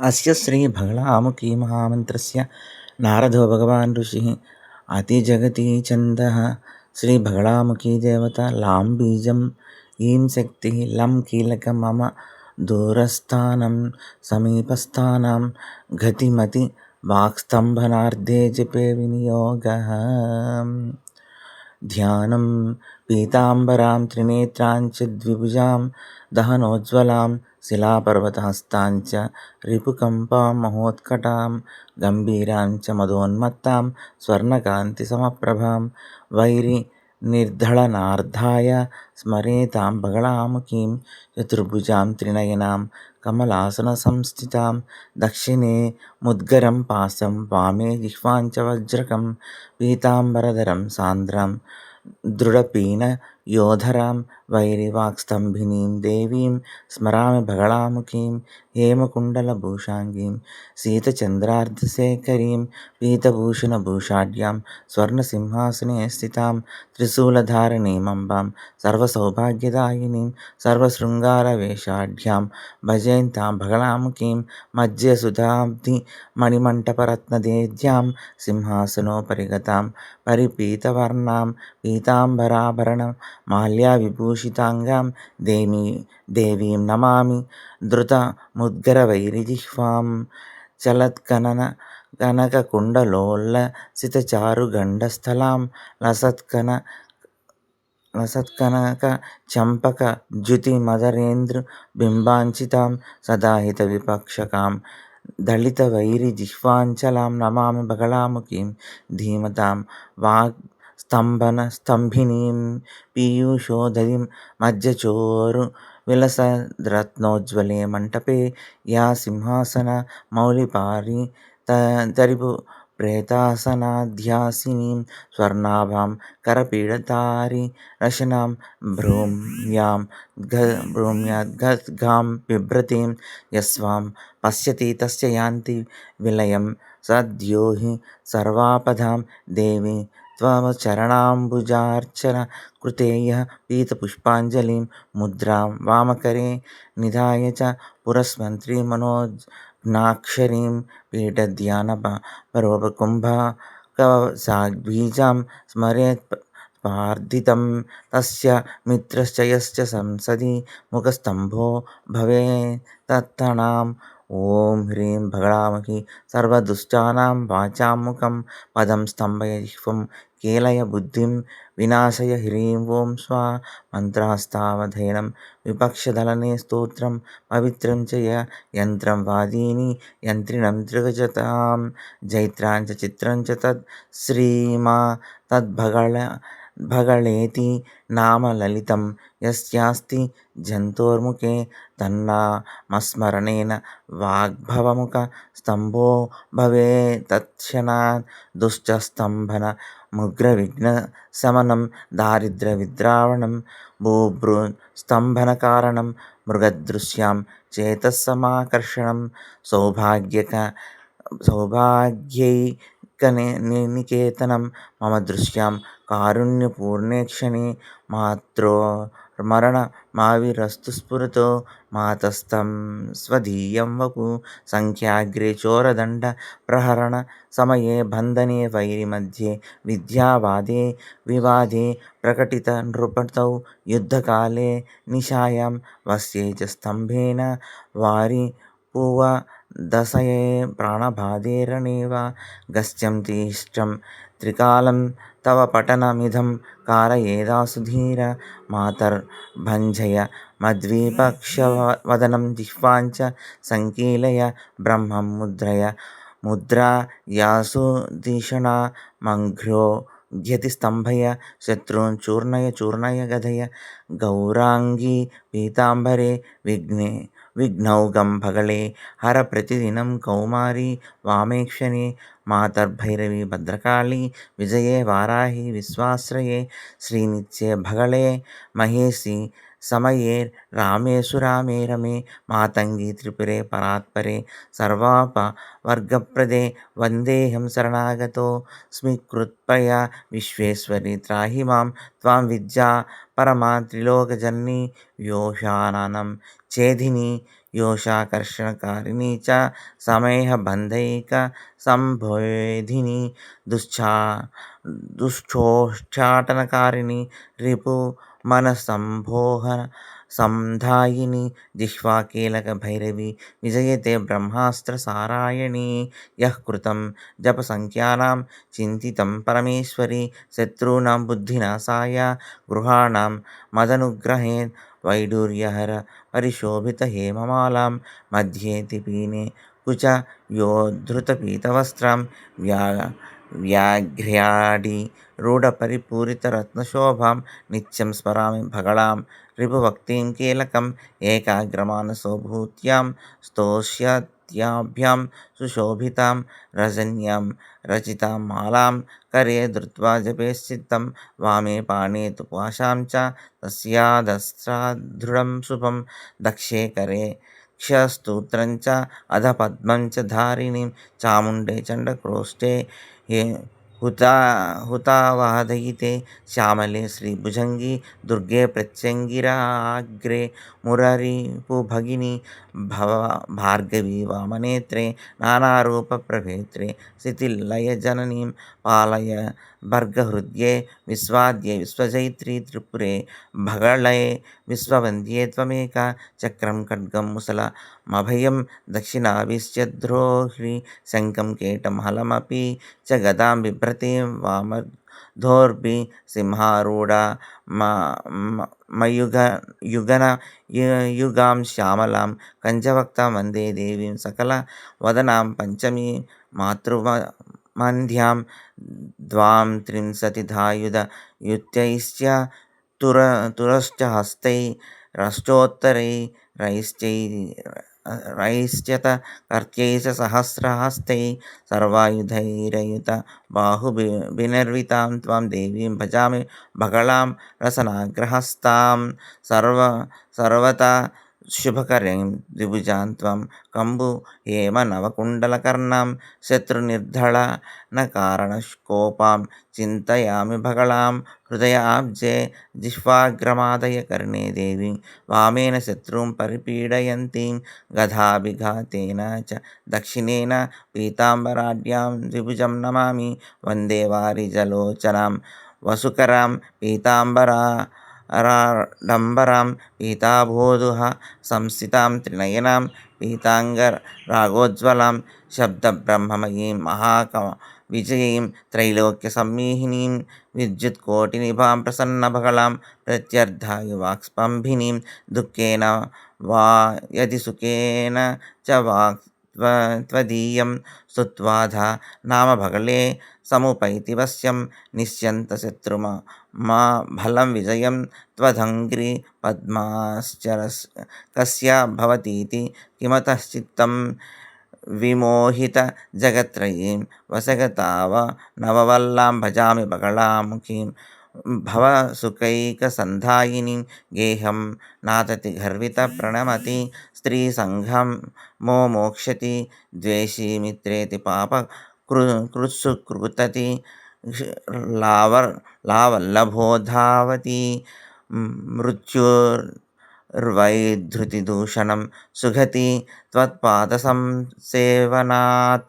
अस्य श्रीभगलामुखीमहामन्त्रस्य नारदो भगवान् ऋषिः अतिजगति छन्दः श्रीभगलामुखी देवता लां बीजम् ईं शक्तिः लं कीलकं मम दूरस्थानं, समीपस्थानां गतिमति वाक्स्तम्भनार्थे जपे विनियोगः। ध्यानं पीताम्बरां, त्रिनेत्रां च द्विभुजां, दहनोज्ज्वलां शिलापर्वतहस्तां च रिपुकम्पां महोत्कटां गम्भीरां च मदोन्मत्तां स्वर्णकान्तिसमप्रभां वैरिनिर्धळनार्धाय स्मरेतां बगलामुखीं चतुर्भुजां त्रिनयनां कमलासनसंस्थितां दक्षिणे मुद्गरं पाशं वामे जिह्वां च वज्रकं पीताम्बरधरं सान्द्रां యోధరాం వైరివాక్స్తంభినీం దేవీం స్మరామి భగళాముఖీం హేమకుండలభూషాంగీం శీతచంద్రార్ధశేఖరీం పీతభూషణభూషాఢ్యాం స్వర్ణసింహాసనే స్థితాం త్రిశూలధారణీమంబాం సర్వసౌభాగ్యదాయినీం సర్వశృంగార వేషాఢ్యాం భజయంతాం భగళాముఖీం మధ్యసుధాబ్ధి మణిమంటపరత్నదేద్యాం సింహాసనోపరిగతాం పరిపీతవర్ణాం పీతాంబరాభరణం परिपीतवर्णां पीताम्बराभरणमाल्याविभूषिताङ्गां देवीं नमामि धृतमुद्गरवैरिजिह्वां चलत्कनककुण्डलोल्लसितचारुगण्डस्थलां लसत्कनकचम्पकद्युतिमदरेन्दुबिम्बाञ्चितां सदाहितविपक्षकां दलितवैरिजिह्वाञ्चलां नमामि बगलामुखीं धीमतां స్తంభన స్తంభినీం పీయూషోదయం మధ్యచోరు విలసరత్నోజ్వలే మంటపే యా సింహాసన మౌలిపారి తరిపు ప్రేతాసనాధ్యాసిని స్వర్ణాభాం కరపీడతారి రశనాం భ్రూమ్యాం ఘ భ్రూమ్యాద్ఘాం బిభ్రతీం యస్వాం పశ్యతి తస్య యాంతి విలయం సద్యోహి సర్వాపదాం దేవి सर्वापदां देवि त्वचरणाम्बुजार्चनकृते यः पीतपुष्पाञ्जलिं मुद्रां वामकरे निधाय च पुरस्मन्त्रीमनोज्ञाक्षरीं पीठध्यानपरोपकुम्भकवचाद्बीजां स्मरेत्पार्थितं तस्य मित्रश्च यश्च संसदि मुखस्तम्भो भवेत् तत्तणाम् ఓం హ్రీం భగడామహి సర్వదుష్టానాం వాచాముఖం పదం స్తంభయ జిహ్వం కేలయ బుద్ధిం వినాశయ హ్రీం ఓం స్వా మంత్రాస్తావధైనం విపక్షదళనే స్తోత్రం పవిత్రం చయ యంత్రం వాదీని యంత్రిణం త్రిగజతాం జైత్రాంచ చిత్రంచ తత్ శ్రీమా తద్భగళ तत् श्रीमा तद्भगळेति नाम ललितं यस्यास्ति जन्तोर्मुखे तन्नामस्मरणेन वाग्भवमुखस्तम्भो भवेत् तत्क्षणात् दुष्टस्तम्भनमुग्रविघ्नशमनं दारिद्र्यविद्रावणं बुभुत्स्तम्भनकारणं मृगदृश्यां चेतःसमाकर्षणं सौभाग्यैकनिकेतनं मम दृश्यां कारुण्यपूर्णे क्षणे मातर्मरणमाविरस्तु स्फुरतु मातस्तं स्वदीयं वपुः सख्याग्रे चोरदण्डप्रहरणसमये बन्धने वैरिमध्ये विद्यावादे विवादे प्रकटितनृपतौ युद्धकाले निशायां वस्ये च स्तम्भेन वारिपुवदशये प्राणबाधे रणे वा गच्छन्तीष्टं त्रिकालं तव पठनमिदं कारयेदासु धीर मातर्भञ्जय मद्विपक्षवदनं जिह्वां च सङ्कीलय ब्रह्मं मुद्रय मुद्रायासुधिषणामघ्रोघ्यति स्तम्भय शत्रून् चूर्णय चूर्णय गदय गौराङ्गी पीताम्बरे విఘ్నౌగం పగలే హర ప్రతిదినం కౌమారి వామేక్షణి మాతర్భైరవి భద్రకాళి విజయే వారాహి విశ్వాశ్రయే శ్రీనిత్యే భగళే మహేషి समये रामे सुरामे रमे मातङ्गी त्रिपुरे परात्परे सर्वापवर्गप्रदे वन्देऽहं शरणागतोऽस्मि कृपया विश्वेश्वरि त्राहि मां त्वां विद्या परमा त्रिलोकजननी व्योषाननं छेदिनी योषाकर्षणकारिणी च समयबन्धैकसम्भेदिनी दुश्चा दुश्चोष्टाटनकारिणी रिपुमनसम्मोहन సంధాయిని జిహ్వాకీలక భైరవి విజయతే బ్రహ్మాస్త్రసారాయణీ యః కృతం జపసంఖ్యానాం చింతితం పరమేశ్వరి శత్రూణాం బుద్ధినాశాయ గృహాణాం మదనుగ్రహే వైడూర్యహర పరిశోభితహేమమాలాं మధ్యేతి పీనే కుచ యోద్ధృతపీతవస్త్రం వ్యా వ్యాఘ్ర్యాడి రూఢపరిపూరితరత్నశోభాం నిత్యం స్మరామి భగళాం రిపువక్తిం కీలకం ఏకాగ్రమానసోభూత్యాం స్తోష్య स्तोष्यत्याभ्यां सुशोभितां रजन्यां रचितां मालां करे धृत्वा जपेश्चित्तं वामे पाणे तु पाशां च तस्यादस्त्रादृढं शुभं दक्षे करे क्षस्तोत्रं च अधपद्मं च धारिणीं चामुण्डे चण्डक्रोष्ठे हुता हुतावादयिते श्यामले श्रीभुजङ्गी दुर्गे प्रत्यङ्गिराग्रे मुररिपुभगिनी భవ భార్గవి వామనేత్రే నానారూపప్రభేత్రే శిథిల్లయ జననీం పాలయ భర్గహృద్యే విశ్వాద్యే విశ్వజైత్రి త్రిపురే భగళయ విశ్వవంద్యే త్వమేక చక్రం ఖడ్గం ముసల మభయం దక్షిణావిశ్యద్రోహ్రి శంఖం కేటమహలమపి చ గదాం బిభ్రతీం వామ ధోర్బి సింహారూఢ మయుగ యుగన యుగాం శ్యామలాం కంచవక్తాం వందే దేవీం సకల వదనాం పంచమీ మాతృవ మంధ్యాం ద్వాం త్రింశతిధాయుధ యుత్యైశ్చ తుర తురశ్చ హస్తై రష్టోత్తరై రైశ్చై रैश्च्यत कर्त्यैः सहस्रहस्तैः सर्वायुधैरयुतबाहुभिनिर्वितां त्वां देवीं भजामि बगलां रसनाग्रहस्तां सर्व శుభకరం ద్విభుజాంత్వం కంబు ఏమ నవకుండలకర్ణం కారణ కోపాం చింతయామి భగళాం హృదయాబ్జే జిహ్వాగ్రమాదయ కర్ణే దేవి వామేన శత్రుం పరిపీడయంతీం గధాభిఘాతేన చ దక్షిణేన పీతాంబరాడ్యాం ద్విభుజం నమామి వందే వారి వారిజలోచనాం వసుకరాం పీతాంబరా वसुकरां पीताम्बरा राडम्बरां पीताभोधुः संस्थितां त्रिनयनां पीताङ्गरागोज्ज्वलां शब्दब्रह्ममयीं महाकविजयीं त्रैलोक्यसम्मीहिनीं विद्युत्कोटिनिभां प्रसन्नबगलां प्रत्यर्धायुवाक्स्पम्भिनीं दुःखेन वा यदि सुखेन च वाक् त्वदीयं स्तुत्वाधा नाम भगले समुपैति वश्यं निश्यन्तशत्रुमा मा फलं विजयं त्वदङ्घ्रि पद्माश्चरकस्य भवतीति किमतश्चित्तं विमोहितजगत्त्रयीं वसगताव नववल्लां भजामि बगलामुखीं भवसुखैकसन्धायिनीं गेहं नादति गर्वितप्रणमति स्त्रीसङ्घं मो मोक्षति द्वेषी मित्रेति पाप कृत्सुकृतति लावर् लावल्लभोधावती मृत्युर्वैधृतिदूषणं सुगति त्वत्पादसंसेवनात्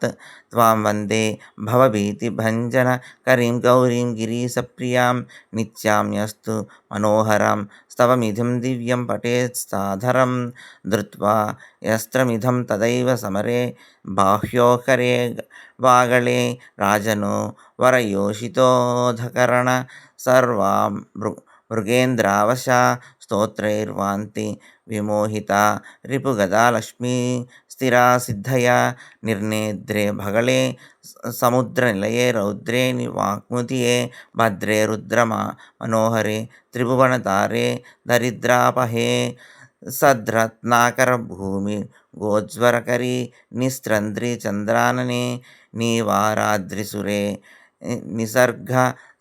त्वां वन्दे भवभीतिभञ्जनकरीं गौरीं गिरीशप्रियां नित्यां यस्तु मनोहरां स्तवमिदं दिव्यं पठेत् सादरं धृत्वा यस्त्रमिदं तदैव समरे बाह्योकरे वागळे राजनो वरयोषितोधकरण सर्वां मृगेन्द्रावशा స్తోత్రైర్వాంతి విమోహిత రిపుగదాలక్ష్మీ స్థిరా సిద్ధయ నిర్నేద్రే భగళే సముద్ర నిలయే రౌద్రే నివాక్ముతియే భద్రే రుద్రమా మనోహరే త్రిభువనతారే దరిద్రాపహే సద్రత్నాకర భూమి గోజ్వరకరి నిస్త్రంద్రి చంద్రాననే నీవారాద్రిసురే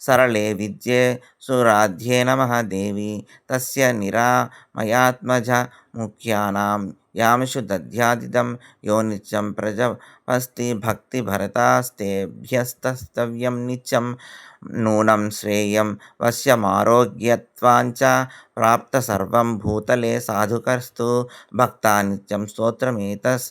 సరళే విద్యే సురాధ్యే నమః దేవి తస్య నిరామయాత్మజ ముఖ్యానాం యామిషు దధ్యాదిదం యో నిత్యం ప్రజపస్తి భక్తి భరతాస్తేభ్యస్తవ్యం నిత్యం నూనం శ్రేయం వశ్యమారోగ్యత్వాంచ ప్రాప్త సర్వం భూతలే సాధుకస్తు భక్తా నిత్యం స్తోత్రమేతస్